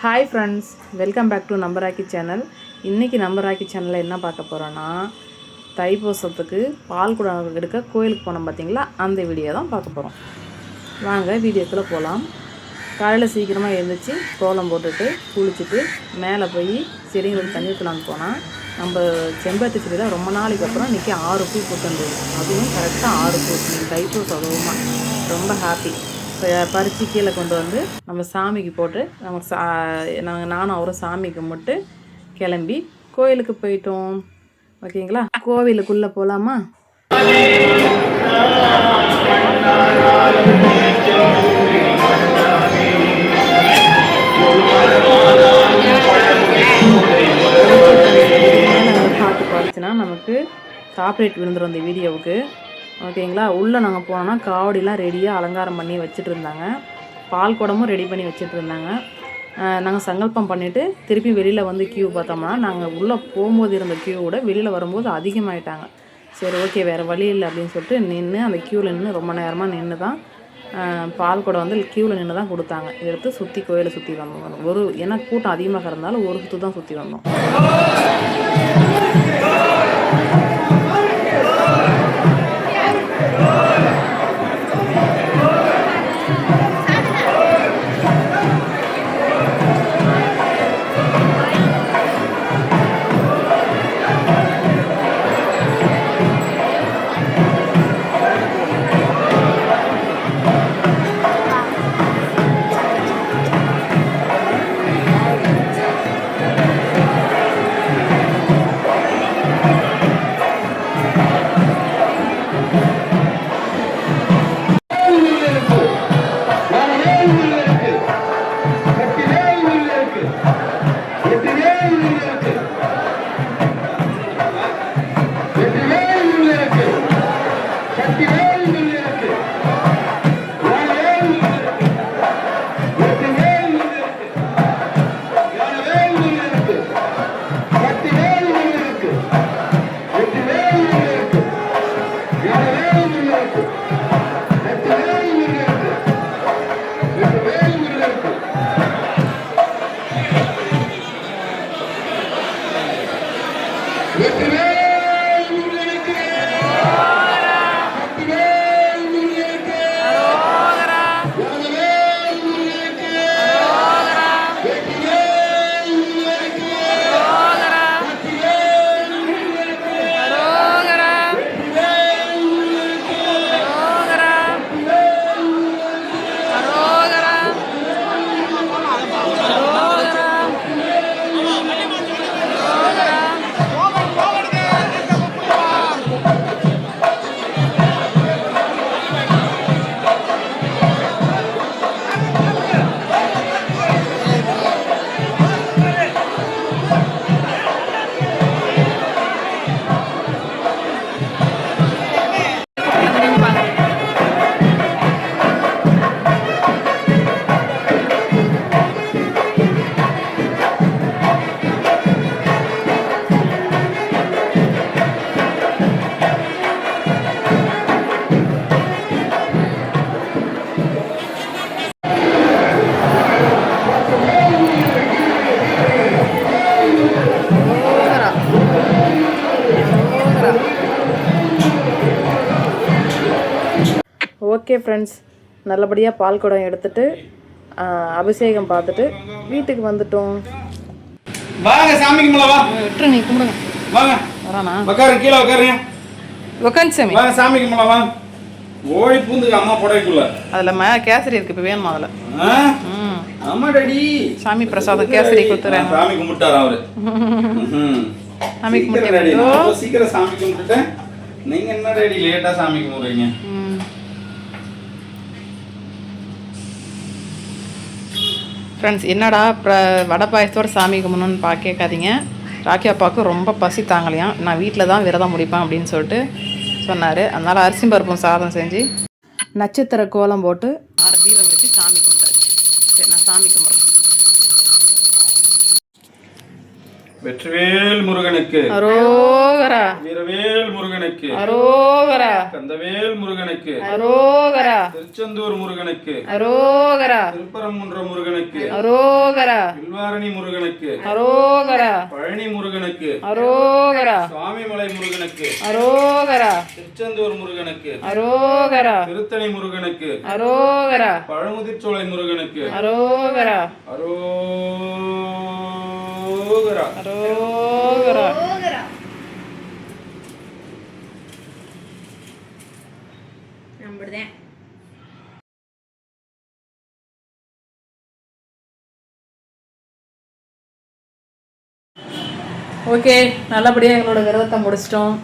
Hi friends welcome back to Nambarakki channel இன்றைக்கி நம்பராக்கி சேனலில் என்ன பார்க்க போகிறோன்னா தைப்பூசத்துக்கு பால் குடம் எடுக்க கோயிலுக்கு போனோம் பார்த்தீங்களா? அந்த வீடியோ தான் பார்க்க போகிறோம் வாங்க வீடியோக்குள்ளே போகலாம் காலையில் சீக்கிரமாக எழுந்திரிச்சு கோலம் போட்டுட்டு குளிச்சுட்டு மேலே போய் செடிங்களுக்கு தண்ணி ஊற்றலான்னு போனால் நம்ம செம்பருத்தி செடியில் ரொம்ப நாளைக்கு அப்புறம் இன்றைக்கி ஆறு பூ பூத்துருந்தது அதுவும் கரெக்டாக ஆறு பூ தைப்பூசம் அதுவுமா. ரொம்ப ஹாப்பி பறித்து கீழே கொண்டு வந்து நம்ம சாமிக்கு போட்டு நம்ம சா நாங்கள் நானும் அவரும் சாமி கும்பிட்டு கிளம்பி கோயிலுக்கு போயிட்டோம். ஓகேங்களா? கோவிலுக்குள்ளே போகலாமா பாட்டு பாடுச்சுன்னா நமக்கு காப்பரேட் விழுந்துடும் இந்த வீடியோவுக்கு ஓகேங்களா? உள்ளே நாங்கள் போனோம்னா காவடிலாம் ரெடியாக அலங்காரம் பண்ணி வச்சுட்டு இருந்தாங்க பால் குடமும் ரெடி பண்ணி வச்சுட்டு இருந்தாங்க நாங்கள் சங்கல்பம் பண்ணிவிட்டு திருப்பி வெளியில் வந்து கியூ பார்த்தோம்னா நாங்கள் உள்ளே போகும்போது இருந்த கியூவோட வெளியில் வரும்போது அதிகமாயிட்டாங்க. சரி ஓகே வேறு வழி இல்லை அப்படின்னு சொல்லிட்டு நின்று அந்த க்யூவில் நின்று ரொம்ப நேரமாக நின்று தான் பால் குடம் வந்து க்யூவில் நின்று தான் கொடுத்தாங்க. எடுத்து சுற்றி கோயிலை சுற்றி வந்தோம். ஒரு ஏன்னா கூட்டம் அதிகமாக இருந்தாலும் ஒரு சுற்று தான் சுற்றி வந்தோம். Amen. ஓகே ஃப்ரெண்ட்ஸ் நல்லபடியாக பால் குடம் எடுத்துட்டு அபிஷேகம் பார்த்துட்டு வீட்டுக்கு வந்துட்டோம். வாங்க சாமிக்கு மேல வா. விட்டுரு நீ கும்பிடுங்க. வாங்க. வரானா? உட்காரு கீழே உட்காருங்க உட்காந்து சாமி. வாங்க சாமிக்கு மேல வா. ஓடி பூந்து அம்மா புடைக்குள்ள. அதில் மே கேசரி இருக்கு இப்போ வேணுமா அதில்? ஆமா டாடி சாமி பிரசாதம் கேசரி கொடுத்துறேன் சாமி கும்பிட்டாரு அவரு. சாமி கும்பிட்டு சீக்கிரம் சாமி கும்பிட்டுட்டேன். நீங்க என்ன டாடி லேட்டா சாமி கும்பிடுறீங்க. ஃப்ரெண்ட்ஸ் என்னடா ப்ர வடை பாயசத்தோட சாமி கும்பிடணும்னு பா கேட்காதீங்க. ராக்கி அப்பாவுக்கு ரொம்ப பசி தாங்கலையாம். நான் வீட்டில் தான் விரதம் முடிப்பேன் அப்படின்னு சொல்லிட்டு சொன்னார். அதனால் அரிசி பருப்பும் சாதம் செஞ்சு நட்சத்திர கோலம் போட்டு ஆறு தீபம் வச்சு சாமி கும்பிட்டாச்சு. சரி நான் சாமி கும்பிட்றேன். வெற்றிவேல் முருகனுக்கு அரோகரா வீரவேல் முருகனுக்கு அரோகரா கந்தவேல் முருகனுக்கு அரோகரா திருச்செந்தூர் முருகனுக்கு அரோகரா திருப்பரங்குன்ற முருகனுக்கு அரோகரா வில்வாரணி முருகனுக்கு அரோகரா பழனி முருகனுக்கு அரோகரா சுவாமிமலை முருகனுக்கு அரோகரா திருச்செந்தூர் முருகனுக்கு அரோகரா திருத்தணி முருகனுக்கு அரோகரா பழமுதிர்ச்சோலை முருகனுக்கு அரோகரா அரோகரா. அரோகரா. நம்பிடுதேன் ஓகே நல்லபடியாக எங்களோட விரதத்தை முடிச்சிட்டோம்.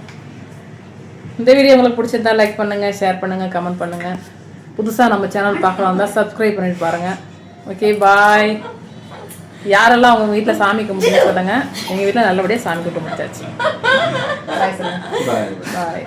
இந்த வீடியோ உங்களுக்கு பிடிச்சிருந்தா லைக் பண்ணுங்கள் ஷேர் பண்ணுங்கள் கமெண்ட் பண்ணுங்கள் புதுசாக நம்ம சேனல் பார்க்கலாம் இருந்தால் சப்ஸ்கிரைப் பண்ணிட்டு பாருங்கள் ஓகே பாய் யாரெல்லாம் அவங்க வீட்டில் சாமி கும்பிட்டு சொல்லுங்க. எங்கள் வீட்டில் நல்லபடியாக சாமி கும்பிட்டு முடிச்சாச்சு. பாய்